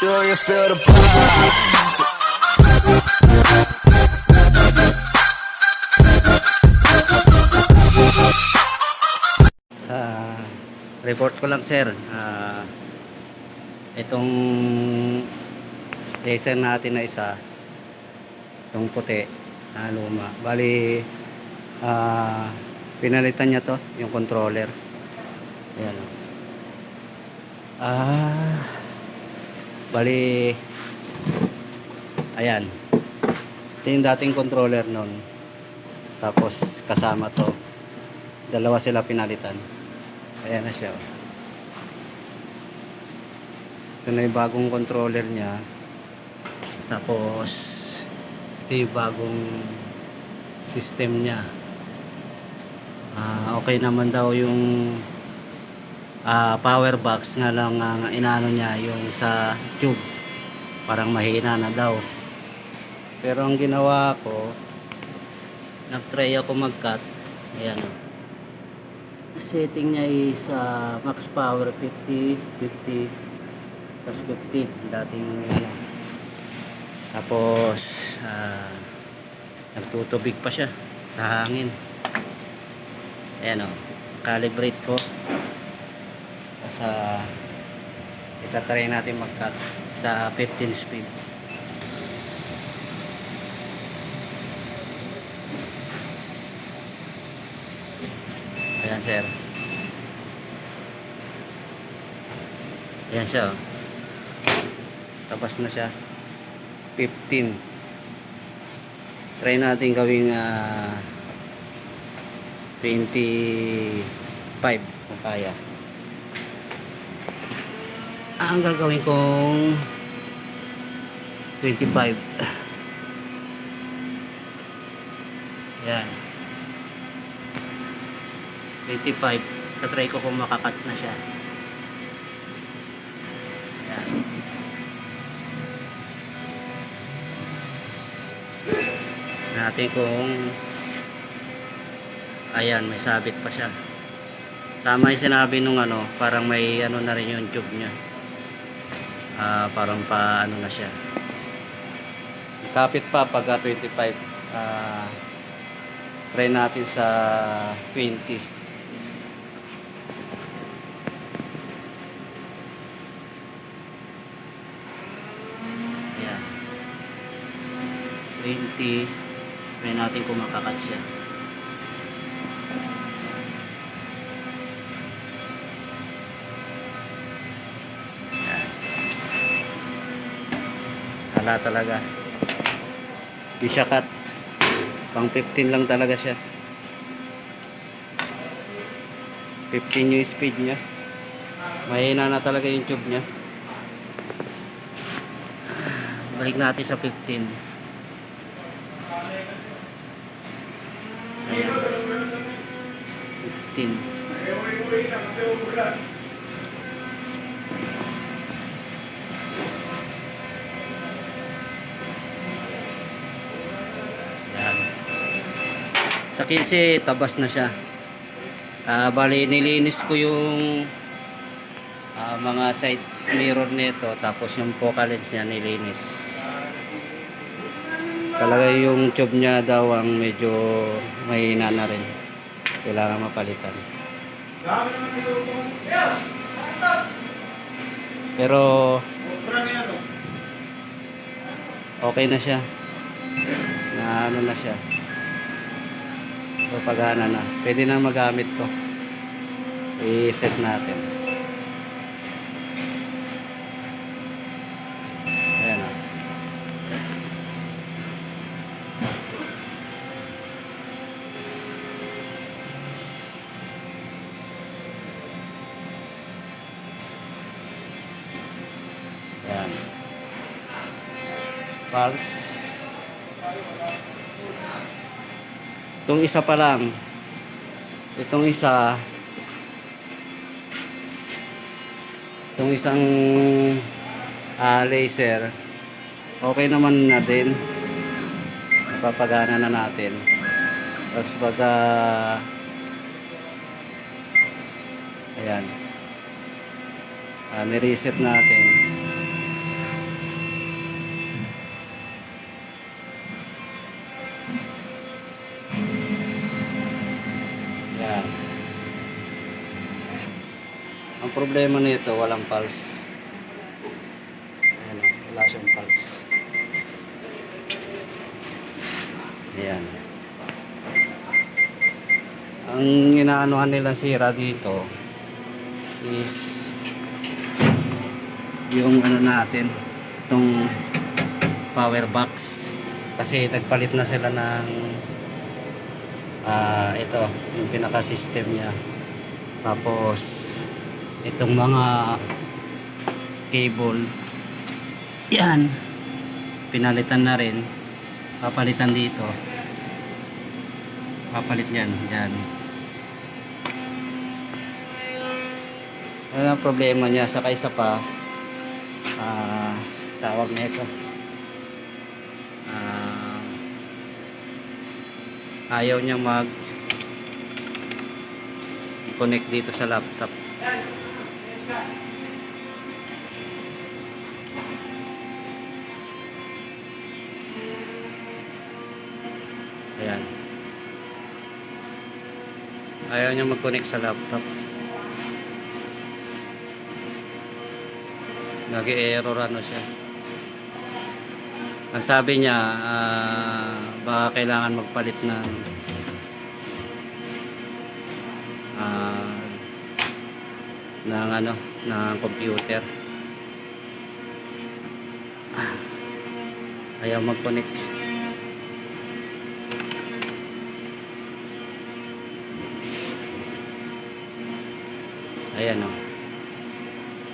Do you feel the vibes? Ah, report ko lang sir. Ah, itong laser natin na isa, itong puti na luma. Bali, ah, pinalitan niya to, yung controller. Ayan. Ah, bali, ayan. Ito yung dating controller nun. Tapos kasama to. Dalawa sila pinalitan. Ayan na siya. Ito na yung bagong controller niya. Tapos, ito yung bagong system niya. Ah, okay naman daw yung ah, power box nga lang ang inaano niya yung sa tube. Parang mahina na daw. Pero ang ginawa ko, nag-try ako mag-cut. Ayan o setting niya is uh, max power 50, 50, plus 15 dating ano. Tapos uh, nagtutubig pa siya sa hangin. Ayan o, calibrate ko. Sa itatry natin mag-cut sa 15 speed. Ayan sir. Ayan siya. oh. Tapos na siya. 15. Try natin gawing ah, 25 kung kaya. Ah, Ang gagawin kong 25. Ayan. 25 katry ko kung makakat na siya Ayan. natin kung ayan may sabit pa siya tama yung sinabi nung ano parang may ano na rin yung tube nya Ah, parang pa ano na siya. Kapit pa pagka 25 ah try natin sa 20 Ayan. 20 try natin kung makakat siya hala talaga. Di siya cut. Pang 15 lang talaga siya. 15 yung speed niya. Mahina na talaga yung tube niya. Balik natin sa 15 ayan. 15 Sa 15, tabas na siya. Ah, bali, nilinis ko yung ah, mga side mirror nito tapos yung focal lens niya nilinis. Talaga yung tube niya daw ang medyo mahina na rin. Kailangan mapalitan. Pero okay na siya. Na ano na siya. So pagana na. Pwede na magamit to. I-set natin. Ayan o. Ayan. Pulse. Itong isa pa lang. Itong isa. Itong isang ah, laser. Okay naman na din. Napapagana na natin. Tapos pag ah, ayan. Ah, nireset natin. Problema nito, walang pulse. Ayan wala siyang pulse. Ayan. Ang inaanuhan nilang sira dito is yung ano natin, itong power box. Kasi nagpalit na sila ng ah ito, yung pinaka-system niya. Tapos itong mga cable yan pinalitan na rin. Papalitan dito. Papalit yan yan. Ano ang problema niya? Saka isa pa. Ah tawag na ito. Ah ayaw niya mag connect dito sa laptop ayan. Ayaw niya mag-connect sa laptop. Nag-error ano siya. Ang sabi niya ah, baka kailangan magpalit ng ng ano ng computer. Ayaw mag-connect. Ayan o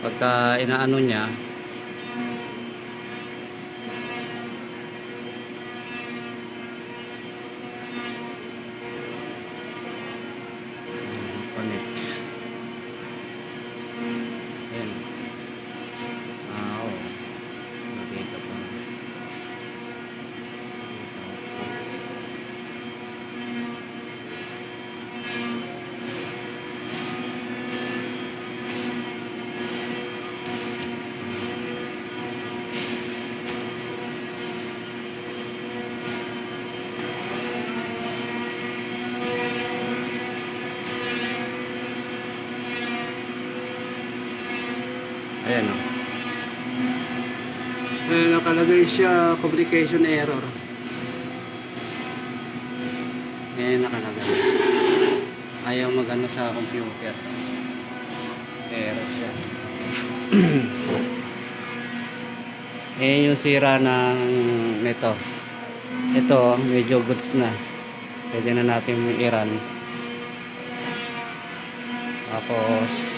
pagka inaano niya ayan o eh, nakalagay siya communication error. Eh nakalagay. Ayaw magano sa computer. Error siya. Eh yung sira ng nito ito medyo goods na. Pwede na natin i-run. Tapos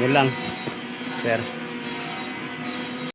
yun lang. Sir